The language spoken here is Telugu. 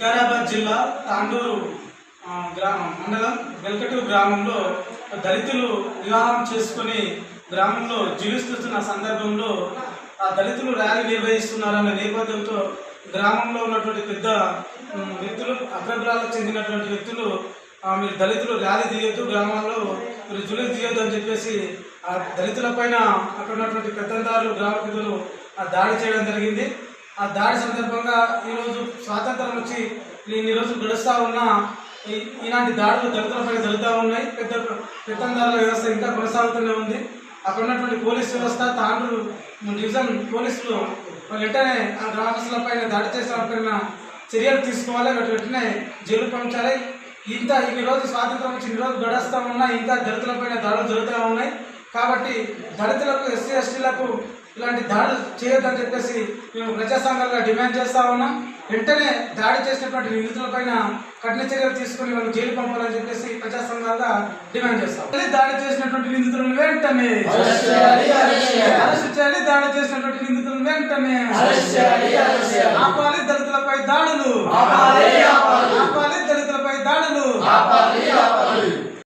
వికారాబాద్ జిల్లా తాండూరు గ్రామం మండలం వెల్కటూరు గ్రామంలో దళితులు వివాహం చేసుకుని గ్రామంలో జీవిస్తున్న సందర్భంలో ఆ దళితులు ర్యాలీ నిర్వహిస్తున్నారన్న నేపథ్యంతో గ్రామంలో ఉన్నటువంటి పెద్ద వ్యక్తులు అగ్రగ్రాలకు చెందినటువంటి వ్యక్తులు మీరు దళితులు ర్యాలీ తీయొద్దు గ్రామాల్లో మీరు జులి తీయొద్దు అని చెప్పేసి ఆ దళితుల పైన అక్కడ ఉన్నటువంటి పెద్దదారులు గ్రామ పెద్దలు దాడి చేయడం జరిగింది. ఆ దాడి సందర్భంగా ఈరోజు స్వాతంత్రం వచ్చి ఇన్ని రోజులు గడుస్తూ ఉన్న ఇలాంటి దాడులు దళితులపై జరుగుతూ ఉన్నాయి. పెద్ద పెత్తందారుల వ్యవస్థ ఇంకా కొనసాగుతూనే ఉంది. అక్కడ ఉన్నటువంటి పోలీస్ వ్యవస్థ తాండ్రు డివిజన్ పోలీసులు వాళ్ళు వెంటనే ఆ గ్రామస్తులపైన దాడి చేసిన చర్యలు తీసుకోవాలి. వాటి వెంటనే జైలు పంపించాలి. ఇంత ఈరోజు స్వాతంత్రం వచ్చి ఈరోజు రోజులు గడుస్తూ ఉన్నా ఇంకా దళితులపైన దాడులు జరుగుతూ ఉన్నాయి. కాబట్టి దళితులకు ఎస్సీ ఎస్టీలకు ఇలాంటి దాడులు చేయొద్దని చెప్పేసి మేము ప్రజా సంఘాలుగా డిమాండ్ చేస్తా ఉన్నాం. వెంటనే దాడి చేసినటువంటి నిందితులపైన కఠిన చర్యలు తీసుకుని వాళ్ళు జైలు పంపాలని చెప్పేసి ప్రజా సంఘాలుగా డిమాండ్ చేస్తాం. దాడి చేసినటువంటి నిందితులను వెంటనే అరెస్ట్ చేయాలి, దాడి చేసినటువంటి నిందితులను వెంటనే. ఆపాలి దళితులపై దాడులు. ఆపాలి, దళితులపై దాడులు. ఆపాలి,